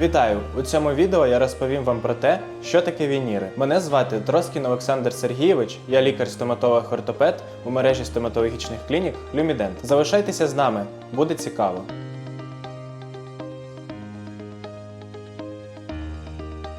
Вітаю! У цьому відео я розповім вам про те, що таке вініри. Мене звати Троскін Олександр Сергійович, я лікар-стоматолог-ортопед у мережі стоматологічних клінік Люмідент. Залишайтеся з нами, буде цікаво.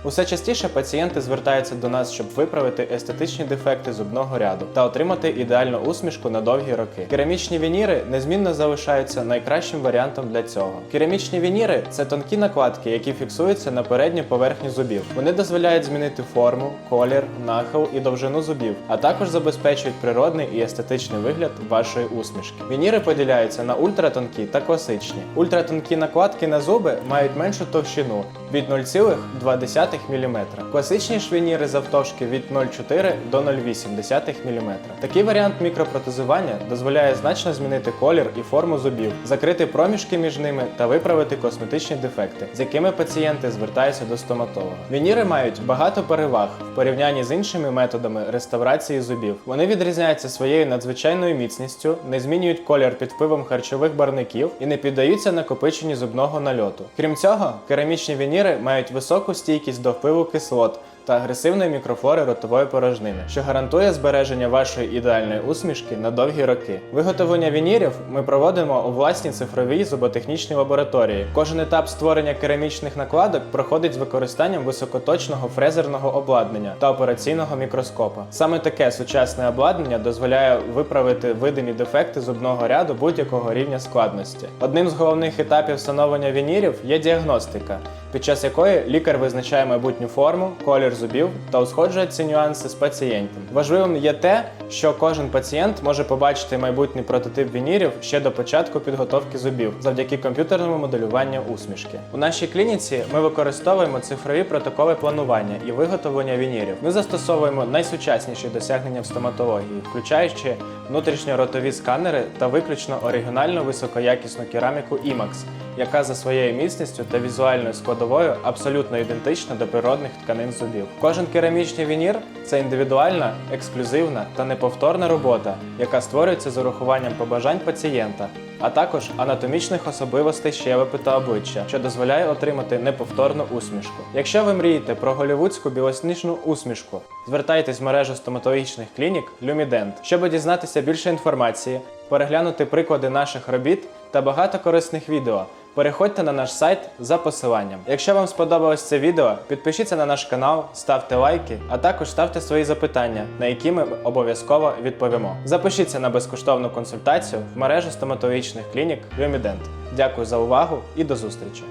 Усе частіше пацієнти звертаються до нас, щоб виправити естетичні дефекти зубного ряду та отримати ідеальну усмішку на довгі роки. Керамічні вініри незмінно залишаються найкращим варіантом для цього. Керамічні вініри це тонкі накладки, які фіксуються на передню поверхню зубів. Вони дозволяють змінити форму, колір, нахил і довжину зубів, а також забезпечують природний і естетичний вигляд вашої усмішки. Вініри поділяються на ультратонкі та класичні. Ультратонкі накладки на зуби мають меншу товщину від 0,2 мм. Класичні ж вініри завтовшки від 0,4 до 0,8 мм. Такий варіант мікропротезування дозволяє значно змінити колір і форму зубів, закрити проміжки між ними та виправити косметичні дефекти, з якими пацієнти звертаються до стоматолога. Вініри мають багато переваг в порівнянні з іншими методами реставрації зубів. Вони відрізняються своєю надзвичайною міцністю, не змінюють колір під впливом харчових барників і не піддаються накопиченню зубного нальоту. Крім цього, керамічні вініри мають високу стійкість до впливу кислот та агресивної мікрофлори ротової порожнини, що гарантує збереження вашої ідеальної усмішки на довгі роки. Виготовлення вінірів ми проводимо у власній цифровій зуботехнічній лабораторії. Кожен етап створення керамічних накладок проходить з використанням високоточного фрезерного обладнання та операційного мікроскопа. Саме таке сучасне обладнання дозволяє виправити видимі дефекти зубного ряду будь-якого рівня складності. Одним з головних етапів встановлення вінірів є діагностика, під час якої лікар визначає майбутню форму, колір зубів та узгоджує ці нюанси з пацієнтом. Важливим є те, що кожен пацієнт може побачити майбутній прототип вінірів ще до початку підготовки зубів завдяки комп'ютерному моделюванню усмішки. У нашій клініці ми використовуємо цифрові протоколи планування і виготовлення вінірів. Ми застосовуємо найсучасніші досягнення в стоматології, включаючи внутрішньоротові сканери та виключно оригінальну високоякісну кераміку IMAX, яка за своєю міцністю та візуальною складовою абсолютно ідентична до природних тканин зубів. Кожен керамічний вінір це індивідуальна, ексклюзивна та неповторна робота, яка створюється з урахуванням побажань пацієнта, а також анатомічних особливостей щелепи та обличчя, що дозволяє отримати неповторну усмішку. Якщо ви мрієте про голівудську білосніжну усмішку, звертайтесь в мережу стоматологічних клінік Люмідент, щоб дізнатися більше інформації, переглянути приклади наших робіт та багато корисних відео. Переходьте на наш сайт за посиланням. Якщо вам сподобалось це відео, підпишіться на наш канал, ставте лайки, а також ставте свої запитання, на які ми обов'язково відповімо. Запишіться на безкоштовну консультацію в мережу стоматологічних клінік Люмідент. Дякую за увагу і до зустрічі!